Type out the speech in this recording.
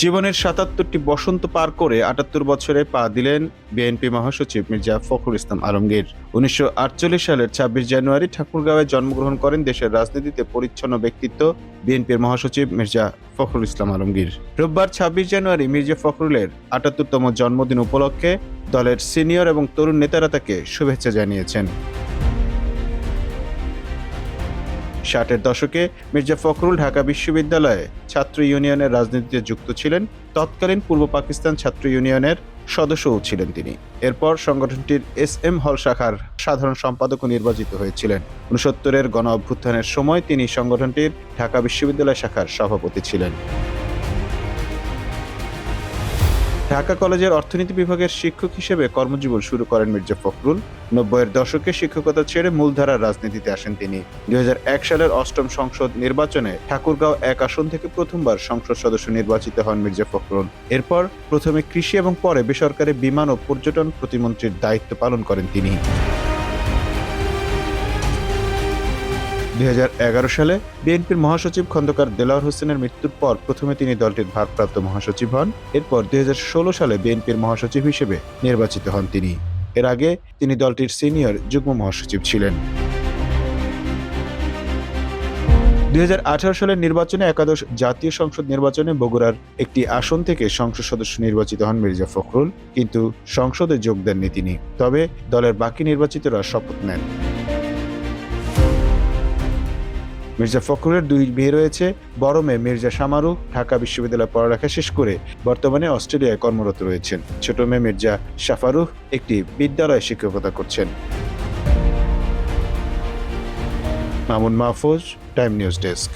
জীবনের সাতাত্তরটি বসন্ত পার করে আটাত্তর বছরে পা দিলেন বিএনপি মহাসচিব মির্জা ফখরুল ইসলাম আলমগীর। উনিশশো আটচল্লিশ সালের ছাব্বিশ জানুয়ারি ঠাকুরগাঁওয়ে জন্মগ্রহণ করেন দেশের রাজনীতিতে পরিচ্ছন্ন ব্যক্তিত্ব বিএনপির মহাসচিব মির্জা ফখরুল ইসলাম আলমগীর। রোববার ছাব্বিশ জানুয়ারি মির্জা ফখরুলের আটাত্তরতম জন্মদিন উপলক্ষে দলের সিনিয়র এবং তরুণ নেতারা তাকে শুভেচ্ছা জানিয়েছেন। ষাটের দশকে মির্জা ফখরুল ঢাকা বিশ্ববিদ্যালয়ে ছাত্র ইউনিয়নের রাজনীতিতে যুক্ত ছিলেন। তৎকালীন পূর্ব পাকিস্তান ছাত্র ইউনিয়নের সদস্যও ছিলেন তিনি। এরপর সংগঠনটির এস এম হল শাখার সাধারণ সম্পাদকও নির্বাচিত হয়েছিলেন। উনসত্তরের গণ অভ্যুত্থানের সময় তিনি সংগঠনটির ঢাকা বিশ্ববিদ্যালয় শাখার সভাপতি ছিলেন। ঢাকা কলেজের অর্থনীতি বিভাগের শিক্ষক হিসেবে কর্মজীবন শুরু করেন মির্জা ফখরুল। নব্বইয়ের দশকে শিক্ষকতা ছেড়ে মূলধারার রাজনীতিতে আসেন তিনি। দু হাজার এক সালের অষ্টম সংসদ নির্বাচনে ঠাকুরগাঁও এক আসন থেকে প্রথমবার সংসদ সদস্য নির্বাচিত হন মির্জা ফখরুল। এরপর প্রথমে কৃষি এবং পরে বেসরকারি বিমান ও পর্যটন প্রতিমন্ত্রীর দায়িত্ব পালন করেন তিনি। দুই হাজার এগারো সালে বিএনপির মহাসচিব খন্দকার দেলাওয়ার হোসেনের মৃত্যুর পর প্রথমে তিনি দলটির ভারপ্রাপ্ত মহাসচিব হন। এরপর দুই হাজার ষোলো সালে বিএনপির মহাসচিব হিসেবে নির্বাচিত হন তিনি। এর আগে তিনি দলটির সিনিয়র যুগ্ম মহাসচিব ছিলেন। দুই হাজার আঠারো সালের নির্বাচনে একাদশ জাতীয় সংসদ নির্বাচনে বগুড়ার একটি আসন থেকে সংসদ সদস্য নির্বাচিত হন মির্জা ফখরুল, কিন্তু সংসদে যোগ দেননি তিনি। তবে দলের বাকি নির্বাচিতরা শপথ নেন। মির্জা ফখরুলের দুই মেয়ে রয়েছে। বড় মেয়ে মির্জা শামারু ঢাকা বিশ্ববিদ্যালয়ে পড়ালেখা শেষ করে বর্তমানে অস্ট্রেলিয়ায় কর্মরত রয়েছেন। ছোট মেয়ে মির্জা শাফারুহ একটি বিদ্যালয়ে শিক্ষকতা করছেন। Mamun Mahfuz, Time News desk.